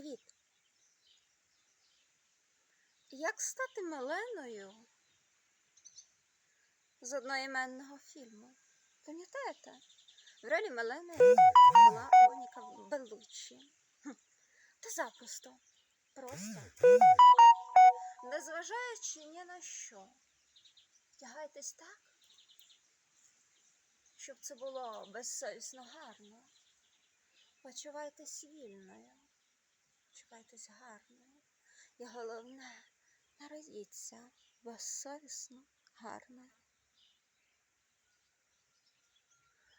Привіт! Як стати Меленою з одноіменного фільму? Пам'ятаєте? В ролі Мелени була Моніка Беллуччі. Хм, Та запросто. Просто. Незважаючи ні на що. Вдягайтесь так, щоб це було безсовісно гарно. Почувайтесь вільною. Почувайтесь гарною. І головне, народіться безсовісно гарною.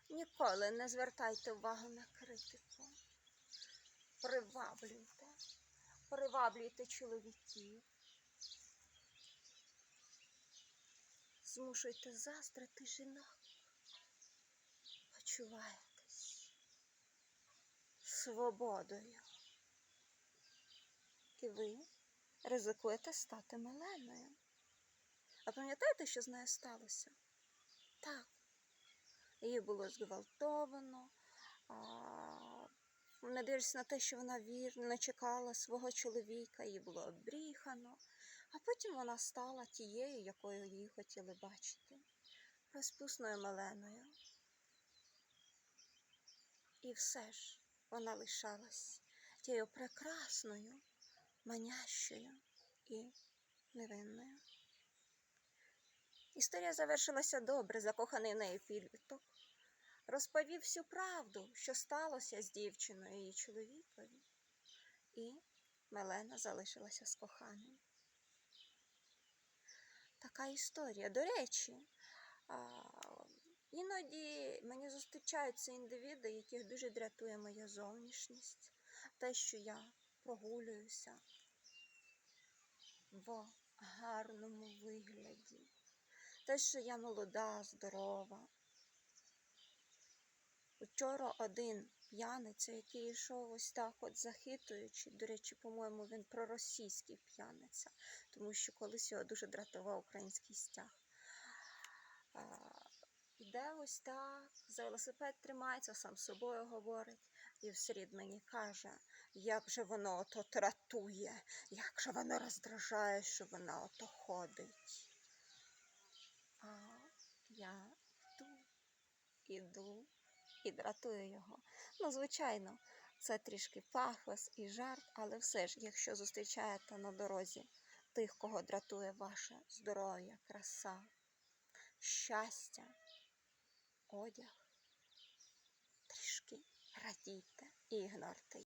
Ніколи не звертайте увагу на критику. Приваблюйте, приваблюйте чоловіків. Змушуйте заздрити жінок. Почувайтесь свободою. І ви ризикуєте стати Меленою. А пам'ятаєте, що з нею сталося? Так. Її було зґвалтовано, не дивлячись на те, що вона вірно чекала свого чоловіка, її було обріхано, а потім вона стала тією, якою її хотіли бачити, розпусною Меленою. І все ж вона лишалась тією прекрасною, манящою і невинною. Історія завершилася добре, закоханий в неї підліток. Розповів всю правду, що сталося з дівчиною і чоловікові, і Мелена залишилася з коханим. Така історія. До речі, а, іноді мені зустрічаються індивіди, яких дуже дратує моя зовнішність, те, що я прогулююся в гарному вигляді, те, що я молода, здорова. Вчора один п'яниця, який йшов ось так, от захитуючи, до речі, по-моєму, він проросійський п'яниця, тому що колись його дуже дратував український стяг. Іде ось так, за велосипед тримається, сам собою говорить, і вслід мені каже, як же воно ото тратує, як же воно роздражає, що вона ото ходить. А я йду, іду і дратую його. Ну, звичайно, це трішки пафос і жарт, але все ж, якщо зустрічаєте на дорозі тих, кого дратує ваше здоров'я, краса, щастя, одяг, трішки радійте і ігнорте.